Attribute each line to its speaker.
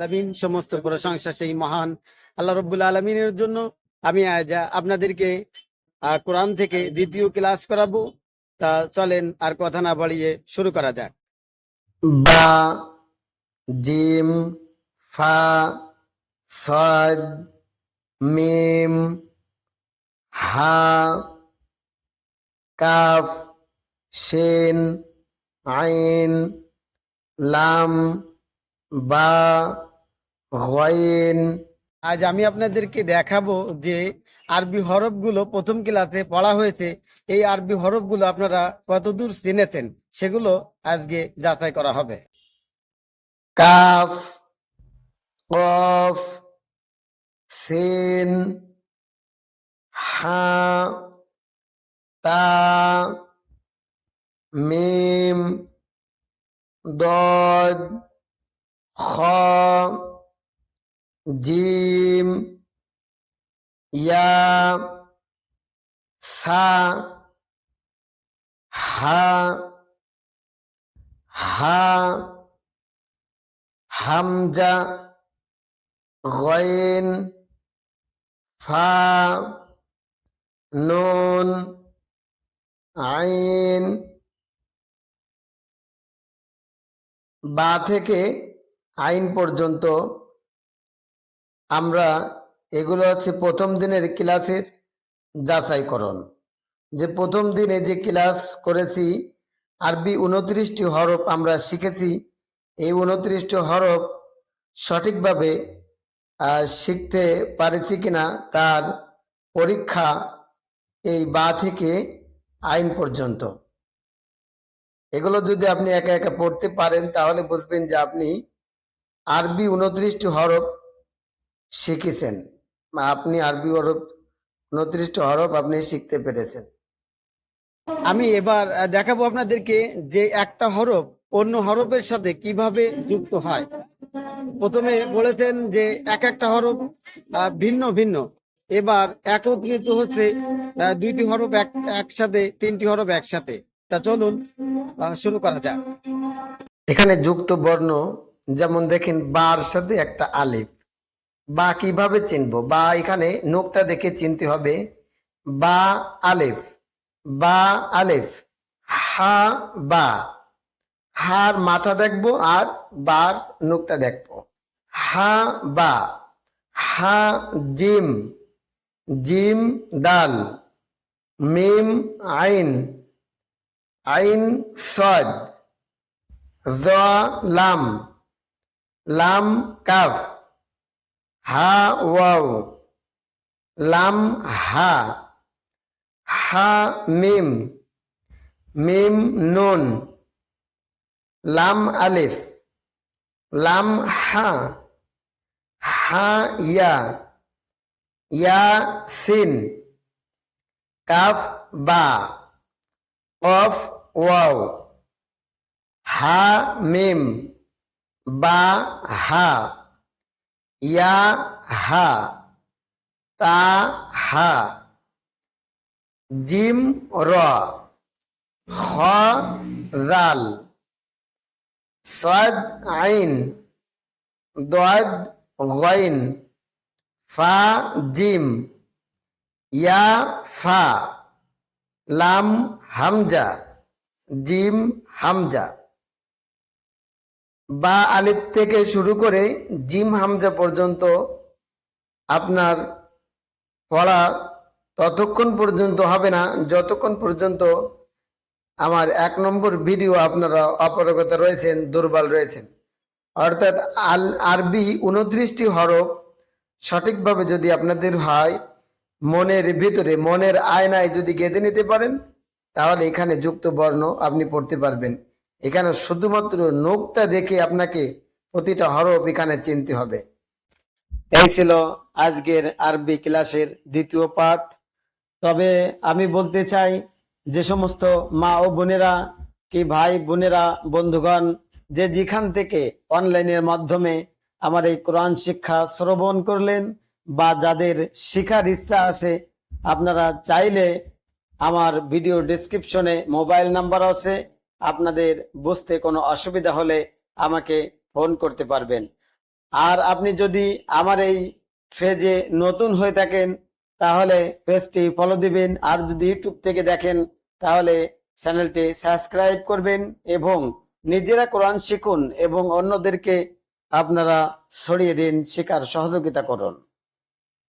Speaker 1: আলামিন সমস্ত প্রশংসা সেই মহান আল্লাহ রব্বুল আলমিনের জন্য। আমি আজ আপনাদেরকে কোরআন থেকে দ্বিতীয় ক্লাস করাবো। তা চলেন আর কথা না বাড়িয়ে শুরু করা যাক।
Speaker 2: বা, জিম, ফা, সদ, মিম, হা, কাফ, শিন, আইন, লাম, বা
Speaker 1: আজ আমি আপনাদেরকে দেখাবো যে আরবি হরফগুলো প্রথম ক্লাসে পড়া হয়েছে। এই আরবি হরফগুলো আপনারা কতদূর চিনেছেন সেগুলো আজকে যাচাই করা হবে।
Speaker 2: কাফ কফ সিন হা তা মিম দদ খ জিম ইয়া সা হা হা হামজা গয়েন ফা নুন আইন। বা থেকে আইন পর্যন্ত আমরা এগুলো হচ্ছে প্রথম দিনের ক্লাসের যাচাইকরণ। যে প্রথম দিনে যে ক্লাস করেছি, আরবি উনত্রিশটি হরফ আমরা শিখেছি, এই উনত্রিশটি হরফ সঠিকভাবে শিখতে পারেছি কিনা তার পরীক্ষা এই বা থেকে আইন পর্যন্ত। এগুলো যদি আপনি একা একা পড়তে পারেন, তাহলে বুঝবেন যে আপনি আরবি উনত্রিশটি হরফ শিখেছেন। আপনি আরবি হরফ উনত্রিশটি হরফ আপনি শিখতে পেরেছেন।
Speaker 1: আমি এবার দেখাবো আপনাদেরকে যে একটা হরফ অন্য হরফের সাথে কীভাবে যুক্ত হয়। প্রথমে বলেছেন যে এক একটা হরফ ভিন্ন ভিন্ন। এবার একত্রিত হচ্ছে দুইটি হরফ এক একসাথে তিনটি হরফ একসাথে। তা চলুন শুরু করা যাক।
Speaker 2: এখানে যুক্ত বর্ণ যেমন দেখেন বার সাথে একটা আলিফ। বা কীভাবে চিনব? বা এখানে নোক্তা দেখে চিনতে হবে। বা আলেফ বা আলেফ, হা, বা। হার মাথা দেখব আর বার নোক্তা দেখব। হা, বা। হা, জিম জিম দাল, মিম, আইন আইন সদ লাম লাম, কাফ। হা ওয়াও, লাম হা হা মিম মিম নুন, লাম আলিফ, লাম হা হা ইয়া ইয়া সিন, কাফ বা অফ ওয়াও, হা মিম, বা হা। ইয়া হা, তা হা। জিম র, খ জাল। সদ আইন, দদ গইন। ফা জিম। ইয়া ফা। লাম হামজা। জিম হামজা। বা আলিফ থেকে শুরু করে জিম হামজা পর্যন্ত আপনার পড়া ততক্ষণ পর্যন্ত হবে না, যতক্ষণ পর্যন্ত আমার এক নম্বর ভিডিও আপনারা অপারগতা রয়েছেন, দুর্বল রয়েছেন। অর্থাৎ আল আরবি উনত্রিশটি হরফ সঠিকভাবে যদি আপনাদের হয়, মনের ভিতরে, মনের আয়নায় যদি গেঁথে নিতে পারেন, তাহলে এখানে যুক্ত বর্ণ আপনি পড়তে পারবেন। এখানে শুধুমাত্র নোকটা দেখে আপনাকে প্রতিটা হরফ এখানে চিনতে হবে।
Speaker 1: এই ছিল আজকের আরবি ক্লাসের দ্বিতীয় পাঠ। তবে আমি বলতে চাই, যে সমস্ত মা ও বোনেরা কি ভাই বোনেরা, বন্ধুগণ, যে যেখান থেকে অনলাইনের মাধ্যমে আমার এই কোরআন শিক্ষা শ্রবণ করলেন বা যাদের শিখার ইচ্ছা আছে, আপনারা চাইলে আমার ভিডিও ডেসক্রিপশনে মোবাইল নাম্বার আছে আপনাদের বুঝতে কোনো অসুবিধা হলে আমাকে ফোন করতে পারবেন। আর আপনি যদি আমার এই ফেজে নতুন হয়ে থাকেন, তাহলে পেজটি ফলো দিবেন। আর যদি ইউটিউব থেকে দেখেন, তাহলে চ্যানেলটি সাবস্ক্রাইব করবেন এবং নিজেরা কোরআন শিখুন এবং অন্যদেরকে আপনারা ছড়িয়ে দিন, শেখার সহযোগিতা করুন।